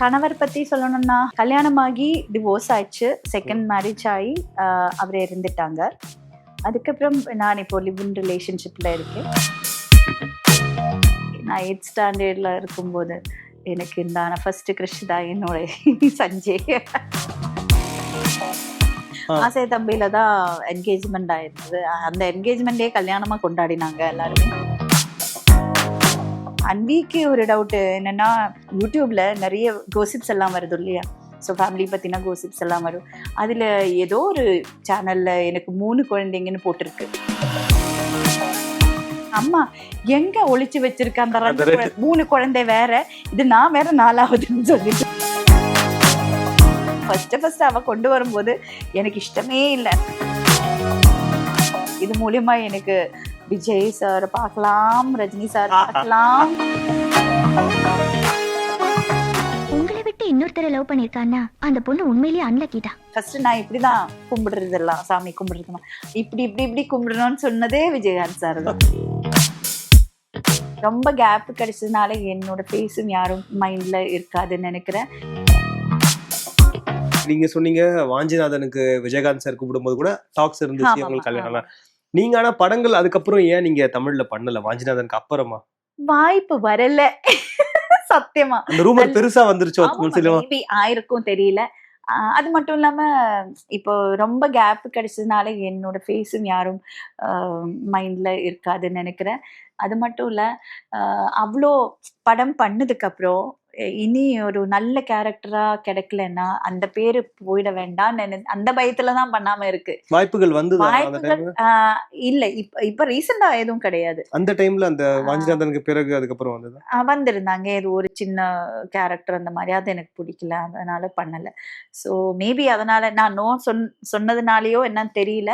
கணவர் பத்தி சொல்லணும்னா கல்யாணமாகி டிவோர்ஸ் ஆயிடுச்சு. செகண்ட் மேரேஜ் ஆகி அவர் இருந்துட்டாங்க அதுக்கப்புறம் நான் இப்போ லிவ் இன் ரிலேஷன்ஷிப்ல இருக்கேன். நான் எயிட் ஸ்டாண்டர்ட்ல இருக்கும்போது எனக்கு இந்த ஃபர்ஸ்ட் கிருஷ் தான் என்னோட சஞ்சய். ஆசை தம்பியில தான் என்கேஜ்மெண்ட் ஆயிருந்தது. அந்த என்கேஜ்மெண்டே கல்யாணமா கொண்டாடினாங்க எல்லாருமே. அன்பிக்கு ஒரு டவுட் என்னன்னா யூடியூப்ல நிறைய கோசிப்ஸ் எல்லாம் வருது இல்லையா? ஸோ ஃபேமிலி பத்தின கோசிப்ஸ் எல்லாம் வரும். அதுல ஏதோ ஒரு சேனல்ல எனக்கு மூணு குழந்தைங்கன்னு போட்டிருக்கு. அம்மா எங்க ஒளிச்சு வச்சிருக்க அந்த மூணு குழந்தை வேற? இது நான் வேற நாலாவதுன்னு சொல்லிட்டு. ஃபர்ஸ்ட் ஃபர்ஸ்ட் அவ கொண்டு வரும்போது எனக்கு இஷ்டமே இல்லை. இது மூலியமா எனக்கு விஜய் சார் பார்க்கலாம் ரஜினி சார் பார்க்கலாம். உங்களை விட்டு இன்னொருத்தரை லவ் பண்ணிருக்கான்னா அந்த பொண்ணு உண்மையிலேயே அன்லக்கிட்டா ஃபர்ஸ்ட் நான் இப்படிதான் கும்பிடுறதெல்லாம் சாமி கும்பிடுறதுலாம். இப்படி இப்படி இப்படி கும்பிடணும்னு சொன்னதே விஜயகாந்த் சார் தான். ரொம்ப கேப் கிடைச்சதுனால என்னோட ஃபேஸும் யாரும் மைண்ட்ல இருக்காதுன்னு நினைக்கிறேன். நீங்க சொன்னீங்க வாஞ்சிநாதனுக்கு விஜயகாந்த் சார் கூப்பிடும்போது கூட டாக்ஸ் இருந்துச்சு உங்களுக்கு. கல்யாணம் நீங்க ஆனா படங்கள் அதுக்கப்புறம் ஏன் நீங்க தமிழ்ல பண்ணல? வாஞ்சிநாதனுக்கு அப்புறமா? வாய்ப்பு வரல. சத்தியமா. அந்த ரூமர் பெருசா வந்துருச்சோ ஆயிருக்கும் தெரியல. அது மட்டும் இல்லாம இப்போ ரொம்ப கேப் கிடைச்சதுனால என்னோட ஃபேஸும் யாரும் மைண்ட்ல இருக்காதுன்னு நினைக்கிறேன். அது மட்டும் இல்ல அவ்வளோ படம் பண்ணதுக்கு அப்புறம் இனி ஒரு நல்ல கேரக்டரா கிடைக்கலன்னா அந்த பேரு போயிட வேண்டாம் அந்த பயத்துல தான் பண்ணாம இருக்கு. வாய்ப்புகள் அந்த வாய்ப்புகள் இல்ல. இப்ப இப்ப ரீசெண்டா எதுவும் கிடையாது. அந்த டைம்ல அந்த. வாஞ்சிநாதனுக்கு பிறகு அதுக்கப்புறம் வந்தது? வந்திருந்தாங்க. இது ஒரு சின்ன கேரக்டர் அந்த மாதிரி. அது எனக்கு பிடிக்கல. அதனால பண்ணல. ஸோ மேபி அதனால நான் நோ சொன் சொன்னதுனாலயோ என்னன்னு தெரியல.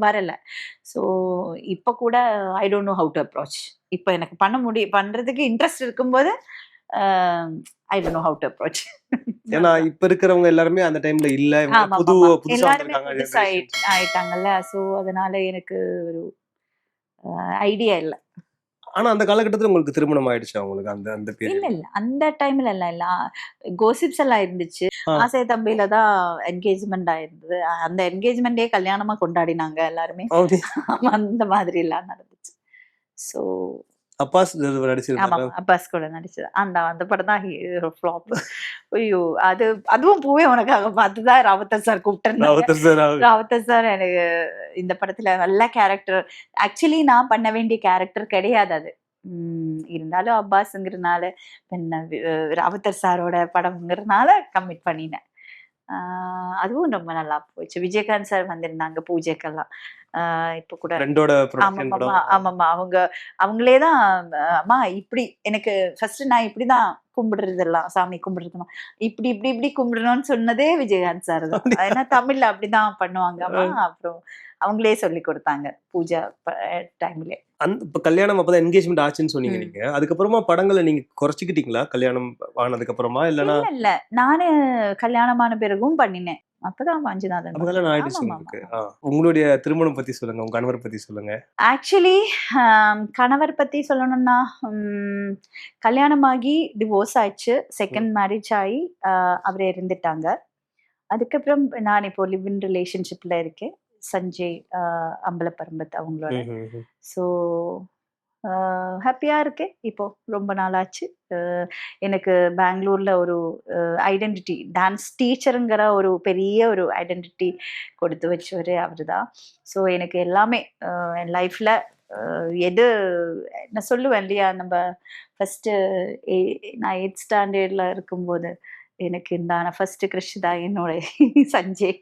வரல. ஸோ இப்போ கூட I don't know how to approach இப்போ எனக்கு பண்ண முடியும் பண்றதுக்கு இன்ட்ரெஸ்ட் இருக்கும்போது I don't know how to approach ஏன்னா இப்ப இருக்கிறவங்க எல்லாருமே அந்த டைம்ல இல்ல. புது புதுசா வந்திருக்காங்க ஆயிட்டாங்கல்ல. ஸோ அதனால எனக்கு ஒரு ஐடியா இல்லை. ஆனா அந்த காலகட்டத்துல உங்களுக்கு திருமணம் ஆயிடுச்சு அவங்களுக்கு அந்த அந்த இல்ல பீரியட் இல்ல. அந்த டைம்ல எல்லாம் இல்ல கோசிப்ஸ் எல்லாம் இருந்துச்சு. ஆசை தம்பியில தான் என்கேஜ்மெண்ட் ஆயிருந்தது. அந்த என்கேஜ்மெண்டே கல்யாணமா கொண்டாடினாங்க எல்லாருமே. அந்த மாதிரி எல்லாம் நடந்துச்சு. ஸோ அப்பாஸ் நடிச்சிருந்தாங்க அப்பாஸ் கூட நடிச்சது. அந்த அந்த படம் தான் ஃப்ளாப் ஐயோ அது அதுவும் பூவே உனக்காக பார்த்துதான் ராவத்தர் சார் கூப்பிட்டு ராவத்தர் சார் எனக்கு இந்த படத்துல நல்ல கேரக்டர் ஆக்சுவலி நான் பண்ண வேண்டிய கேரக்டர் கிடையாது அது. இருந்தாலும் அப்பாஸுங்கிறதுனால என்ன ராவத்தர் சாரோட படம்ங்கிறதுனால கமிட் பண்ணினேன். ஆஹ் அதுவும் ரொம்ப நல்லா போச்சு. விஜயகாந்த் சார் வந்திருந்தாங்க பூஜைக்கெல்லாம். இப்போ கூட ஆமாம்மா ஆமாம்மா. அவங்க அவங்களே தான் அம்மா இப்படி எனக்கு ஃபர்ஸ்ட் நான் இப்படிதான் கும்பிடுறதெல்லாம் சாமி கும்பிடுறதுமா இப்படி இப்படி இப்படி கும்பிடணும்னு சொன்னதே விஜயகாந்த் சார் தான். ஏன்னா தமிழ்ல அப்படிதான் பண்ணுவாங்க அப்புறம் அவங்களே சொல்லி கொடுத்தாங்க பூஜா டைம்ல அந்த இப்ப கல்யாணம் அப்பதான் என்கேஜ்மெண்ட் ஆச்சுன்னு சொன்னீங்க. நீங்க. அதுக்கப்புறமா படங்களை நீங்க குறைச்சிக்கிட்டீங்களா? கல்யாணம் ஆனதுக்கு அப்புறமா இல்லனா இல்ல இல்ல. நானு கல்யாணமான பிறகும் பண்ணினேன். அப்பதான். ஆ. உங்களுடைய திருமணம் பத்தி சொல்லுங்க உங்க கணவர் பத்தி சொல்லுங்க ஆக்சுவலி கணவர் பத்தி சொல்லணும்னா கல்யாணமாகி டிவோர்ஸ் ஆயிடுச்சு செகண்ட் மேரேஜ் ஆகி அவர் இருந்துட்டாங்க அதுக்கப்புறம் நான் இப்போ லிவ் இன் ரிலேஷன்ஷிப்ல இருக்கேன் சஞ்சய் ஆஹ், அம்பலப்பரம்பத் அவங்களோட. ஸோ ஹாப்பியாக இருக்கேன். இப்போ ரொம்ப நாளாச்சு. எனக்கு பெங்களூரில் ஒரு ஐடென்டிட்டி டான்ஸ் டீச்சருங்கிற ஒரு பெரிய ஒரு ஐடென்டிட்டி கொடுத்து வச்சவர் அவர் தான் ஸோ எனக்கு எல்லாமே என் லைஃப்பில் எது நான் சொல்லுவேன் இல்லையா நம்ம ஃபஸ்ட்டு நான் எயிட் ஸ்டாண்டர்டில் இருக்கும்போது எனக்கு இந்த ஃபர்ஸ்ட் கிருஷ் தான் என்னோட சஞ்சய்?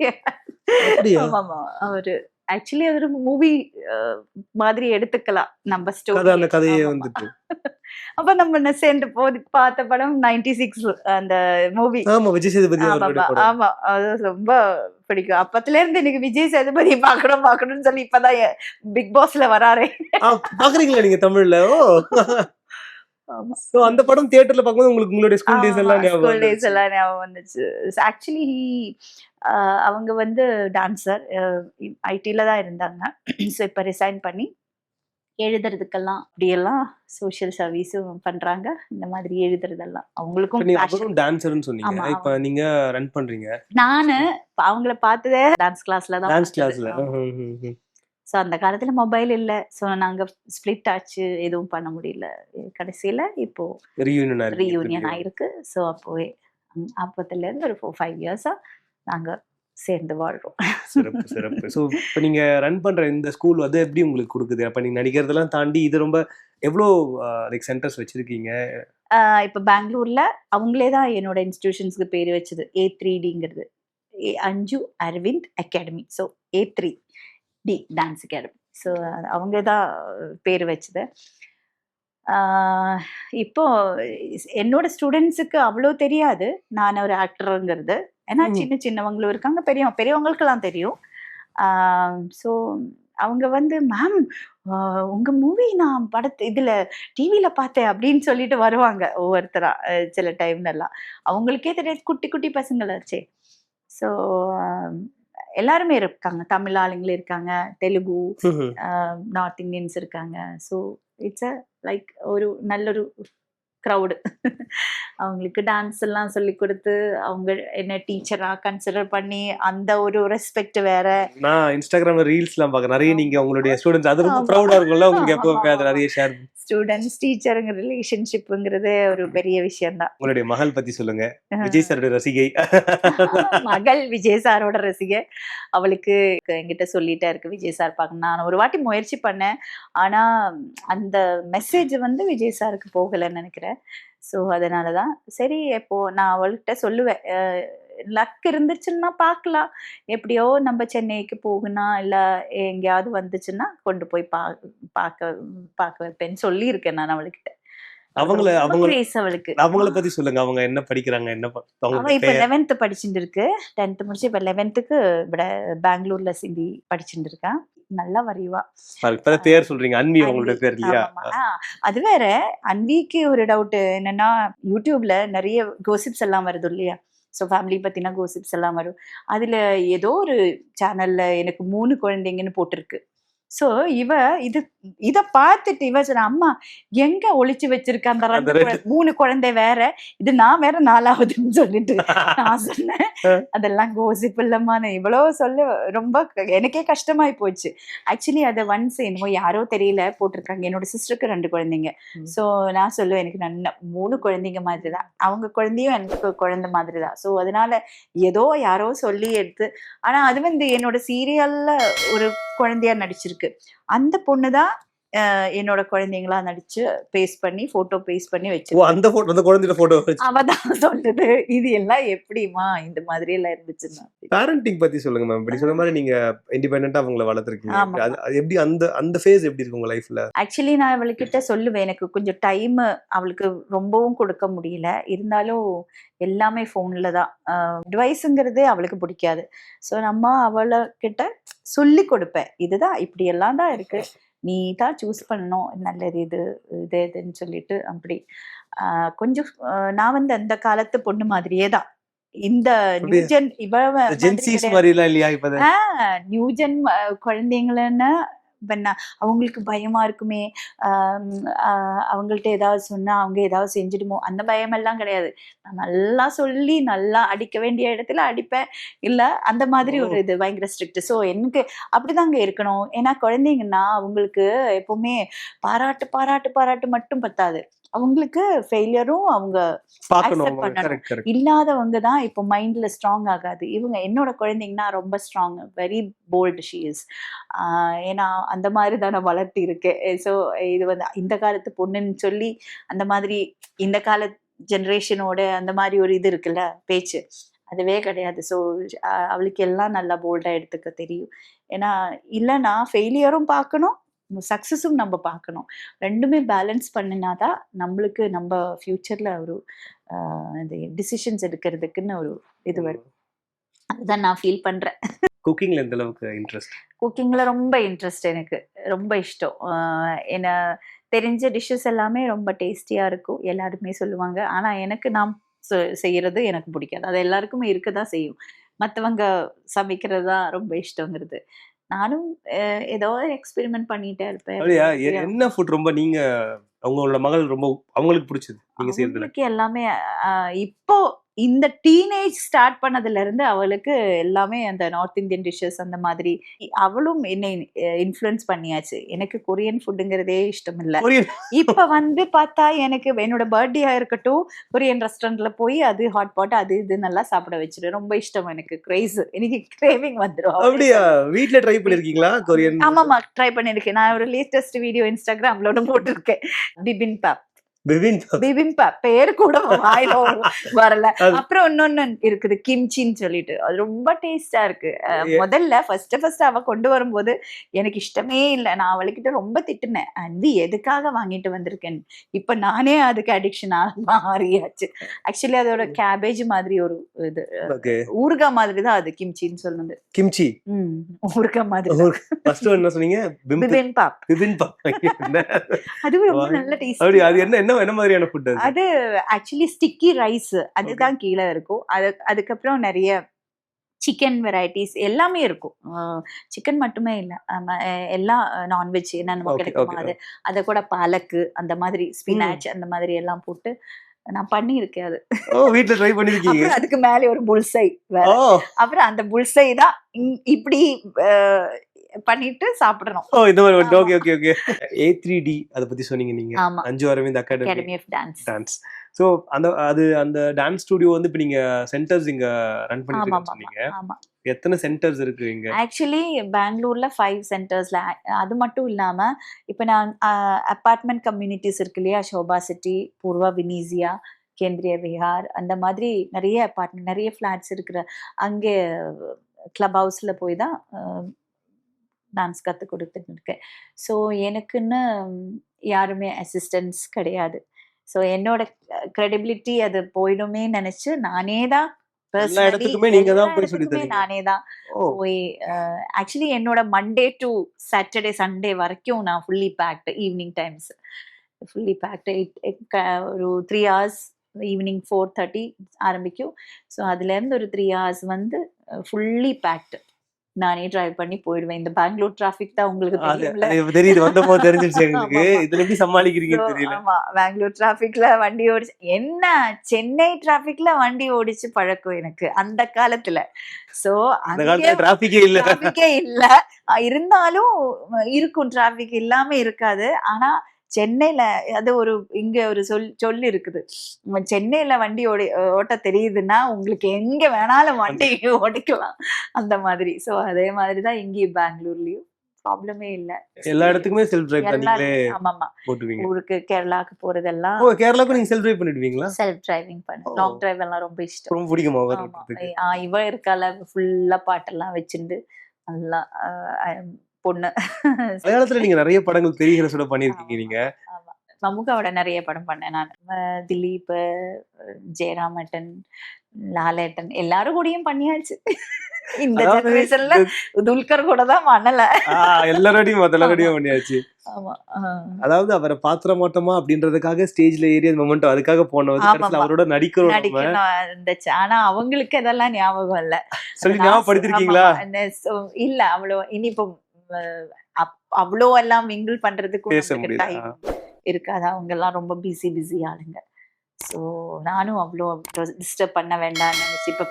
ஆமாமா அவரு. ஆக்சுவலி அது ஒரு மூவி மாதிரி எடுத்துக்கலாம். நம்ம ஸ்டோரி அந்த கதையே வந்துட்டு. அப்ப நம்ம என்ன சேர்ந்து போது பார்த்த படம் 96 சிக்ஸ் அந்த மூவி ஆமா விஜய் சேதுபதி ஆமா. அது ரொம்ப பிடிக்கும். அப்பத்துல இருந்து எனக்கு விஜய் சேதுபதி பார்க்கணும் பார்க்கணும்னு சொல்லி இப்பதான் பிக் பாஸ்ல வராரே. பாக்குறீங்களா நீங்க தமிழ்ல? So, அந்த படம் தியேட்டர்ல பார்க்கும்போது உங்களுக்கு உங்களுடைய ஸ்கூல் டேஸ் எல்லாம் ஞாபகம் ஸ்கூல் டேஸ். எல்லாம் ஞாபகம் வந்துச்சு. ஆக்சுவலி அவங்க வந்து டான்சர் ஐடில தான் இருந்தாங்க. ஸோ இப்போ ரிசைன் பண்ணி எழுதுறதுக்கெல்லாம் அப்படியெல்லாம் சோஷியல் சர்வீஸும் பண்றாங்க. இந்த மாதிரி எழுதுறதெல்லாம். அவங்களுக்கும் டான்சர்னு சொன்னீங்க. இப்ப நீங்க ரன் பண்றீங்க. நானு அவங்கள பார்த்ததே டான்ஸ் கிளாஸ்ல தான் டான்ஸ் கிளாஸ்ல ஸோ அந்த காலத்துல மொபைல் இல்ல. ஸோ நாங்க ஸ்ப்ளிட் ஆச்சு. எதுவும் பண்ண முடியல. கடைசியில இப்போ ரீயூனியன் ரீயூனியன் ஆயிருக்கு. ஸோ அப்போவே ம், அப்பத்துல இருந்து ஒரு ஃபோர் ஃபைவ் இயர்ஸா நாங்க சேர்ந்து வாழ்றோம். சிறப்பு சிறப்பு. ஸோ இப்போ நீங்க ரன் பண்ற இந்த ஸ்கூல் வந்து எப்படி உங்களுக்கு கொடுக்குது? அப்ப நீங்க நடிக்கிறதெல்லாம் தாண்டி இது ரொம்ப எவ்வளோ லைக் சென்டர்ஸ் வச்சிருக்கீங்க? இப்ப பெங்களூர்ல அவங்களே தான் என்னோட இன்ஸ்டிடியூஷன்ஸ்க்கு பேர் வச்சது. ஏ த்ரீ டிங்கிறது ஏ Anju Aravind academy. So A three D dance academy so அவங்க தான் பேர் வச்சது. இப்போ என்னோட ஸ்டூடெண்ட்ஸுக்கு அவ்வளோ தெரியாது. நான் ஒரு ஆக்டருங்கிறது. ஏன்னா. சின்ன சின்னவங்களும் இருக்காங்க. பெரியவங்க பெரியவங்களுக்கெல்லாம் தெரியும். ஸோ அவங்க வந்து மேம் உங்க மூவி நான் படத்து இதுல டிவியில பார்த்தேன் அப்படின்னு சொல்லிட்டு வருவாங்க ஒவ்வொருத்தரா சில டைம்ல எல்லாம் அவங்களுக்கே தெரியாது. குட்டி குட்டி பசங்களாச்சே ஸோ எல்லாருமே இருக்காங்க. தமிழ் ஆளுங்களும் இருக்காங்க. தெலுங்கு நார்த் இந்தியன்ஸ் இருக்காங்க. ஸோ இட்ஸ் அ லைக் ஒரு நல்லொரு க்ரௌடு அவங்களுக்கு டான்ஸ் எல்லாம் சொல்லி கொடுத்து அவங்க என்ன டீச்சரா கன்சிடர் பண்ணி அந்த ஒரு ரெஸ்பெக்ட் வேற. நான் இன்ஸ்டாகிராம்ல ரீல்ஸ் எல்லாம் பார்க்க நிறைய நீங்க உங்களுடைய ஸ்டூடெண்ட்ஸ் அது ரொம்ப. ப்ரௌடா இருக்கும்ல. உங்களுக்கு ஆமா. நிறைய ஷேர் ஸ்டூடெண்ட்ஸ் டீச்சருங்க ரிலேஷன்ஷிப்புங்கிறது ஒரு பெரிய விஷயம்தான். உங்களுடைய மகள் பத்தி சொல்லுங்க. விஜய் சாரோட ரசிகை. மகள் விஜய் சாரோட ரசிகை. அவளுக்கு என்கிட்ட சொல்லிட்டே இருக்கு விஜய் சார் பார்க்கணும். நான் ஒரு வாட்டி முயற்சி பண்ணேன். ஆனா அந்த மெசேஜ் வந்து விஜய் சாருக்கு போகலைன்னு நினைக்கிறேன். ஸோ அதனால தான் சரி இப்போ நான் அவள்கிட்ட சொல்லுவேன். லக் இருந்துச்சுன்னா பார்க்கலாம். எப்படியோ நம்ம சென்னைக்கு போகணும் இல்லை எங்கேயாவது வந்துச்சுன்னா கொண்டு போய் பா பார்க்க பார்க்க வைப்பேன்னு சொல்லியிருக்கேன் நான் அவள்கிட்ட. அவங்கள அவங்க அவளுக்கு. அவங்கள பத்தி சொல்லுங்க. அவங்க என்ன படிக்கிறாங்க என்ன அவங்க இப்ப லெவன்த் படிச்சுட்டு இருக்கு டென்த் முடிச்சு இப்ப லெவன்த்துக்கு இப்ப பெங்களூர்ல சிந்தி படிச்சுட்டு இருக்கா நல்லா வரைவா. பேர் சொல்றீங்க. அன்வி அன்வி, பேர் இல்லையா? அது வேற. அன்விக்கு ஒரு டவுட் என்னன்னா யூடியூப்ல நிறைய கோசிப்ஸ் எல்லாம் வருது இல்லையா? ஸோ ஃபேமிலி பத்தின கோசிப்ஸ் எல்லாம் வரும். அதில் ஏதோ ஒரு சேனலில் எனக்கு மூணு குழந்தைங்கன்னு போட்டிருக்கு. ஸோ இவ இது இத பார்த்துட்டு இவ சொன்ன அம்மா எங்க ஒளிச்சு வச்சிருக்க? அந்த ரெண்டு மூணு குழந்தை வேற. இது நான் வேற நாலாவதுன்னு சொல்லிட்டு நான் சொன்னேன். அதெல்லாம் கோசிப் இல்லம்மான்னு இவ்வளவு சொல்ல ரொம்ப எனக்கே கஷ்டமாயி போச்சு. ஆக்சுவலி அதை ஒன்ஸ் என்னமோ யாரோ தெரியல போட்டிருக்காங்க. என்னோட சிஸ்டருக்கு ரெண்டு குழந்தைங்க. ஸோ நான் சொல்லுவேன் எனக்கு நல்ல மூணு குழந்தைங்க மாதிரி தான். அவங்க குழந்தையும் எனக்கு குழந்தை மாதிரி தான். ஸோ அதனால ஏதோ யாரோ சொல்லி எடுத்து ஆனா அது வந்து என்னோட சீரியல்ல ஒரு குழந்தையா நடிச்சிருக்கு. இருக்கு. அந்த பொண்ணு தான் என்னோட குழந்தைங்களா நடிச்சு பேஸ்ட் பண்ணி போட்டோ பேஸ்ட் பண்ணி வச்சு அந்த போட்டோ அந்த குழந்தையோட போட்டோ அவதான் சொல்லுது. இது எல்லாம் எப்படிமா இந்த மாதிரி எல்லாம் இருந்துச்சுன்னா பேரண்டிங் பத்தி சொல்லுங்க மேம் இப்படி சொன்ன மாதிரி நீங்க இண்டிபெண்டா அவங்கள வளர்த்துருக்கீங்க. அது எப்படி அந்த அந்த ஃபேஸ் எப்படி இருக்கு உங்க லைஃப்ல ஆக்சுவலி நான் அவளுக்கிட்ட சொல்லுவேன். எனக்கு கொஞ்சம் டைம் அவளுக்கு ரொம்பவும் கொடுக்க முடியல. இருந்தாலும் எல்லாமே ஃபோனில் தான். அட்வைஸுங்கிறதே அவளுக்கு பிடிக்காது. ஸோ நம்ம அவளை கிட்ட சொல்லி கொடுப்பேன். இதுதான் இப்படி எல்லாம் தான் இருக்கு. நீ தான் சூஸ் பண்ணணும் நல்லது இது இது இதுன்னு சொல்லிட்டு அப்படி கொஞ்சம் நான் வந்து அந்த காலத்து பொண்ணு மாதிரியே தான் இந்த? நியூஜன் இவ மாதிரி ஜென்சிஸ் கிடையாது. மாதிரி எல்லாம் இல்லையா இப்ப நியூஜன் குழந்தைங்களன்னு இப்ப நான் அவங்களுக்கு பயமா இருக்குமே அவங்கள்ட்ட ஏதாவது சொன்னா அவங்க ஏதாவது செஞ்சிடுமோ அந்த பயம் எல்லாம் கிடையாது. நான் நல்லா சொல்லி நல்லா அடிக்க வேண்டிய இடத்துல அடிப்பேன். இல்ல அந்த மாதிரி ஒரு இது பயங்கர ஸ்ட்ரிக்ட் ஸோ எனக்கு அப்படிதாங்க இருக்கணும். ஏன்னா குழந்தைங்கன்னா அவங்களுக்கு எப்பவுமே பாராட்டு பாராட்டு பாராட்டு மட்டும் பத்தாது. அவங்களுக்கு ஃபெயிலியரும் அவங்க இல்லாதவங்க தான் இப்போ மைண்ட்ல ஸ்ட்ராங் ஆகாது. இவங்க என்னோட குழந்தைங்கன்னா ரொம்ப strong very bold she is ஏன்னா அந்த மாதிரி தான் நான் வளர்த்தி இருக்கேன் ஸோ இது வந்து இந்த காலத்து பொண்ணுன்னு சொல்லி அந்த மாதிரி இந்த கால ஜென்ரேஷனோட அந்த மாதிரி ஒரு இது இருக்குல்ல பேச்சு. அதுவே கிடையாது. ஸோ அவளுக்கு எல்லாம் நல்லா போல்டாக எடுத்துக்க தெரியும். ஏன்னா இல்லைன்னா ஃபெயிலியரும் பார்க்கணும் சக்ஸஸும் நம்ம பார்க்கணும். ரெண்டுமே பேலன்ஸ் பண்ணினாதான் நம்மளுக்கு நம்ம ஃப்யூச்சரில் ஒரு இது டிசிஷன்ஸ் எடுக்கிறதுக்குன்னு ஒரு இது வரும். அதுதான் நான் ஃபீல் பண்றேன். குக்கிங்ல எந்த அளவுக்கு இன்ட்ரெஸ்ட் குக்கிங்ல ரொம்ப இன்ட்ரெஸ்ட் எனக்கு. ரொம்ப இஷ்டம். என்ன தெரிஞ்ச டிஷ்ஷஸ் எல்லாமே ரொம்ப டேஸ்டியா இருக்கும். எல்லாருமே சொல்லுவாங்க. ஆனா எனக்கு நான் செய்யறது எனக்கு பிடிக்காது. அது எல்லாருக்குமே இருக்க தான் செய்யும். மற்றவங்க சமைக்கிறது தான் ரொம்ப இஷ்டங்கிறது. நானும் ஏதோ எக்ஸ்பெரிமெண்ட் பண்ணிட்டே இருப்பேன். என்ன ஃபுட் ரொம்ப நீங்க அவங்களோட மகள் ரொம்ப அவங்களுக்கு பிடிச்சது? நீங்க எல்லாமே இப்போ இந்த டீனேஜ் ஸ்டார்ட் பண்ணதுல இருந்து அவளுக்கு எல்லாமே அந்த நார்த் இந்தியன் டிஷ்ஷஸ் அந்த மாதிரி அவளும் என்னை இன்ஃப்ளூயன்ஸ் பண்ணியாச்சு. எனக்கு கொரியன் ஃபுட்டுங்கிறதே இஷ்டம் இல்ல இப்ப வந்து பார்த்தா எனக்கு என்னோட பர்த்டே இருக்கட்டும் கொரியன் ரெஸ்டாரண்ட்ல போய் அது ஹாட் பாட் அது இது நல்லா சாப்பிட வச்சிரு. ரொம்ப இஷ்டம் எனக்கு. கிரேஸ் எனக்கு கிரேவிங் வந்துடும் அப்படியா? வீட்ல ட்ரை பண்ணிருக்கீங்களா கொரியன் ஆமாமா ட்ரை பண்ணிருக்கேன். நான் ஒரு லேட்டஸ்ட் வீடியோ இன்ஸ்டாகிராம்ல ஒன்று போட்டிருக்கேன். பிபின் பாப் பிபின் பிபின் பாப் பேர் கூட வாயில வரல. அது- அப்புறம் இன்னொன்னு இருக்குது கிம்ச்சின்னு சொல்லிட்டு. அது ரொம்ப டேஸ்டா இருக்கு. முதல்ல ஃபர்ஸ்ட் ஃபர்ஸ்ட் அவ கொண்டு வரும்போது எனக்கு இஷ்டமே இல்லை. நான் அவளுக்கிட்ட ரொம்ப திட்டுனேன். அது எதுக்காக வாங்கிட்டு வந்திருக்கேன் இப்ப நானே அதுக்கு அடிக்ஷனா மாறியாச்சு. ஆக்சுவலி அதோட கேபேஜ் மாதிரி ஒரு இது ஊறுகாய் மாதிரி தான் அது கிம்ச்சின்னு சொன்னது கிம்ச்சி? ம் ஊறுகாய் மாதிரி. ஃபர்ஸ்ட் என்ன சொன்னீங்க? அதுவும் ரொம்ப. நல்ல டேஸ்ட் அது என்ன என்ன என்ன மாதிரியான ஃபுட் அது? அது ஆக்சுவலி ஸ்டிக்கி ரைஸ் அதுதான் கீழே இருக்கும். அது அதுக்கப்புறம் நிறைய சிக்கன் வெரைட்டிஸ் எல்லாமே இருக்கும். சிக்கன் மட்டுமே இல்லை. எல்லாம் நான்வெஜ் என்ன நமக்கு கிடைக்குமோ. அது. அதை கூட பாலக்கு அந்த மாதிரி ஸ்பினாச் அந்த மாதிரி எல்லாம் போட்டு நான் பண்ணியிருக்கேன் அது. ஓ வீட்ல ட்ரை பண்ணிருக்கீங்க அதுக்கு மேலே ஒரு புல்சை அப்புறம் அந்த புல்சை தான் இப்படி பண்ணிட்டு சாப்பிடணும். ஓ இந்த மாதிரி. Okay okay okay. A three D அதை பத்தி சொன்னீங்க நீங்க. Anju Aravind academy. Academy of dance dance so அந்த அது அந்த டான்ஸ் ஸ்டுடியோ வந்து இப்போ நீங்க சென்டர்ஸ் இங்க ரன் பண்ணிட்டு சொன்னீங்க. எத்தனை சென்டர்ஸ் இருக்கு இங்க? ஆக்சுவலி பெங்களூர்ல ஃபைவ் சென்டர்ஸ்ல அது மட்டும் இல்லாம இப்போ நான் அப்பார்ட்மெண்ட் கம்யூனிட்டிஸ் இருக்கு இல்லையா? சோபா சிட்டி பூர்வா வினீசியா கேந்திரிய விஹார் அந்த மாதிரி நிறைய அப்பார்ட்மெண்ட் நிறைய ஃப்ளாட்ஸ் இருக்கிற அங்கே கிளப் ஹவுஸ்ல போய் தான் டான்ஸ் கற்றுக் கொடுத்துட்டு இருக்கேன் ஸோ எனக்குன்னு யாருமே அசிஸ்டன்ஸ் கிடையாது. ஸோ என்னோட க்ரெடிபிலிட்டி அது போயிடுமே நினைச்சு நானே தான். நானே தான் போய் ஆக்சுவலி என்னோட மண்டே டு சாட்டர்டே சண்டே வரைக்கும் நான் fully packed evening times fully packed ஒரு three hours evening four thirty ஆரம்பிக்கும். ஸோ அதுலேருந்து ஒரு த்ரீ ஹவர்ஸ் வந்து ஃபுல்லி பேக்டு நானே டிரைவ் பண்ணி போயிடுவேன். இந்த பெங்களூர் டிராஃபிக் தான் உங்களுக்கு தெரியுது. வந்த போது தெரிஞ்சிருச்சு எங்களுக்கு. இதுல எப்படி சமாளிக்கிறீங்கன்னு So, தெரியல. ஆமா. பெங்களூர் டிராஃபிக்ல வண்டி ஓடிச்சு. என்ன? சென்னை டிராஃபிக்ல வண்டி ஓடிச்சு பழக்கம் எனக்கு அந்த காலத்துல. சோ அந்த காலத்துல டிராபிக்கே இல்ல. டிராபிக்கே இல்ல. இருந்தாலும் இருக்கும். டிராபிக் இல்லாம இருக்காது. ஆனா சென்னையில அது ஒரு இங்க ஒரு சொல் சொல் இருக்குது. சென்னையில வண்டி ஓடி ஓட்ட தெரியுதுன்னா உங்களுக்கு எங்க வேணாலும் வண்டி ஓடிக்கலாம் அந்த மாதிரி. சோ அதே மாதிரி தான் இங்கேயும் பெங்களூர்லயும். ப்ராப்ளமே இல்ல. எல்லா இடத்துக்குமே செல்ஃப் டிரைவ் எல்லாரும் ஆமாமா. போட்டுவீங்க ஊருக்கு கேரளாக்கு போறதெல்லாம் ஓ கேரளாக்கும் நீங்க செல்ஃப் டிரைவ் பண்ணிடுவீங்களா? செல்ஃப் டிரைவிங் பண்ண. லாங் டிரைவ் எல்லாம் ரொம்ப இஷ்டம். ரொம்ப பிடிக்குமா ஆமா. ஓட்டுறதுக்கு ஆ, இவ இருக்கால ஃபுல்லா பாட்டெல்லாம் வச்சுண்டு நல்லா பொண்ணு. மலையாளத்துல நீங்க நிறைய படங்கள் பெரிய ஹீரோஸோட பண்ணிருக்கீங்க நீங்க. மம்முக்காவோட நிறைய படம் பண்ணேன் நான். திலீப் ஜெயராமட்டன் லாலேட்டன் எல்லாரும் கூடயும் பண்ணியாச்சு. இந்த ஜெனரேஷன்ல துல்கர் கூட தான் பண்ணல. எல்லாரோடையும் எல்லாரோடையும் பண்ணியாச்சு. அதாவது அவரை பாத்திர மாட்டோமா அப்படின்றதுக்காக ஸ்டேஜ்ல ஏறி அந்த மொமெண்ட் அதுக்காக போனது. அவரோட நடிக்கிறோம் இருந்துச்சு. ஆனா அவங்களுக்கு அதெல்லாம் ஞாபகம் இல்ல. சொல்லி ஞாபகப்படுத்திருக்கீங்களா? இல்ல அவ்வளோ. இனி இப்போ அவ்வளோ எல்லாம் மிங்கிள் பண்றதுக்கு. டைம் இருக்காது. அவங்க எல்லாம் ரொம்ப பிஸி பிஸி ஆளுங்க. ஸோ நானும் அவ்வளோ டிஸ்டர்ப் பண்ண வேண்டாம்னு நினைச்சு இப்போ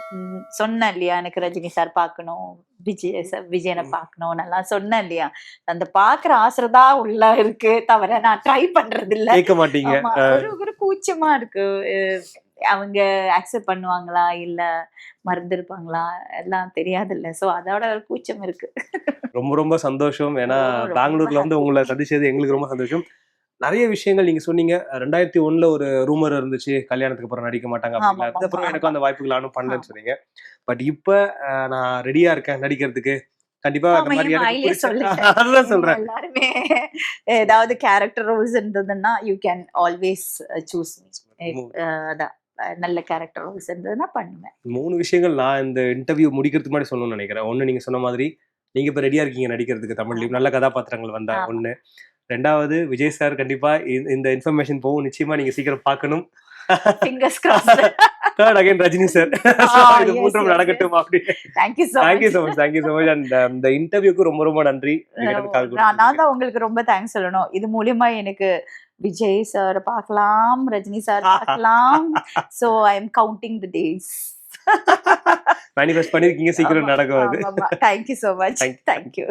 சொன்னேன் இல்லையா? எனக்கு ரஜினி சார் பார்க்கணும் விஜய் சார் விஜயனை. பார்க்கணும் நல்லா சொன்னேன் இல்லையா? அந்த பாக்குற ஆசை தான் உள்ள இருக்கு. தவிர நான் ட்ரை பண்றது இல்ல கேட்க மாட்டீங்க. ஆமா, ஒரு ஒரு கூச்சமா இருக்கு. அவங்க அக்செப்ட் பண்ணுவாங்களா? இல்ல மறந்துருப்பாங்களா? எல்லாம் தெரியாது இல்ல சோ அதோட ஒரு கூச்சம் இருக்கு. ரொம்ப ரொம்ப சந்தோஷம். ஏன்னா பெங்களூர்ல வந்து. உங்களை சந்திச்சது எங்களுக்கு ரொம்ப சந்தோஷம். நிறைய விஷயங்கள் நீங்க சொன்னீங்க. ரெண்டாயிரத்தி ஒண்ணுல ஒரு ரூமர் இருந்துச்சு கல்யாணத்துக்கு அப்புறம் நடிக்க மாட்டாங்க அப்படின்னா ஆமா. எனக்கும் அந்த வாய்ப்புகள் நானும் பண்ணலன்னு. சொன்னீங்க. பட் இப்ப நான் ரெடியா இருக்கேன் நடிக்கிறதுக்கு. கண்டிப்பா அந்த ஆமா, மாதிரி என் எனக்கு வாயிலே பிடிச்ச- சொல்லிட்டேன். அதுதான் சொல்றேன். எல்லாருமே ஏதாவது கேரக்டர் ரோல்ஸ் இருந்ததுன்னா யூ கேன் ஆல்வேஸ் சூஸ் அதான். நல்ல கேரக்டர் ரோல்ஸ் இருந்ததுன்னா பண்ணுவேன். மூணு விஷயங்கள் நான் இந்த இன்டர்வியூ முடிக்கிறதுக்கு முன்னாடி சொல்லணும்னு நினைக்கிறேன். ஒண்ணு நீங்க சொன்ன மாதிரி நீங்க இப்ப ரெடியா இருக்கீங்க நடிக்கிறதுக்கு தமிழ்லயும் நல்ல கதாபாத்திரங்கள் வந்தா. ஒண்ணு. ரெண்டாவது விஜய் சார் கண்டிப்பா இந்த- இன்ஃபர்மேஷன் போகும். நிச்சயமா நீங்க சீக்கிரம் பார்க்கணும். Fingers cross third again Rajini sir இது மூன்றும் நடக்கட்டும் அப்படின்னு thank you so thank you so much thank you so much and இந்த இன்டர்வியூக்கு ரொம்ப ரொம்ப நன்றி. நான் நான் தான் உங்களுக்கு ரொம்ப தேங்க்ஸ் சொல்லணும். இது மூலியமா எனக்கு விஜய் சார் பார்க்கலாம் ரஜினி சார் பார்க்கலாம். So I am counting the days manifest பண்ணிருக்கீங்க சீக்கிரம் நடக்கும் அது. Thank you so much Thank you. Thank you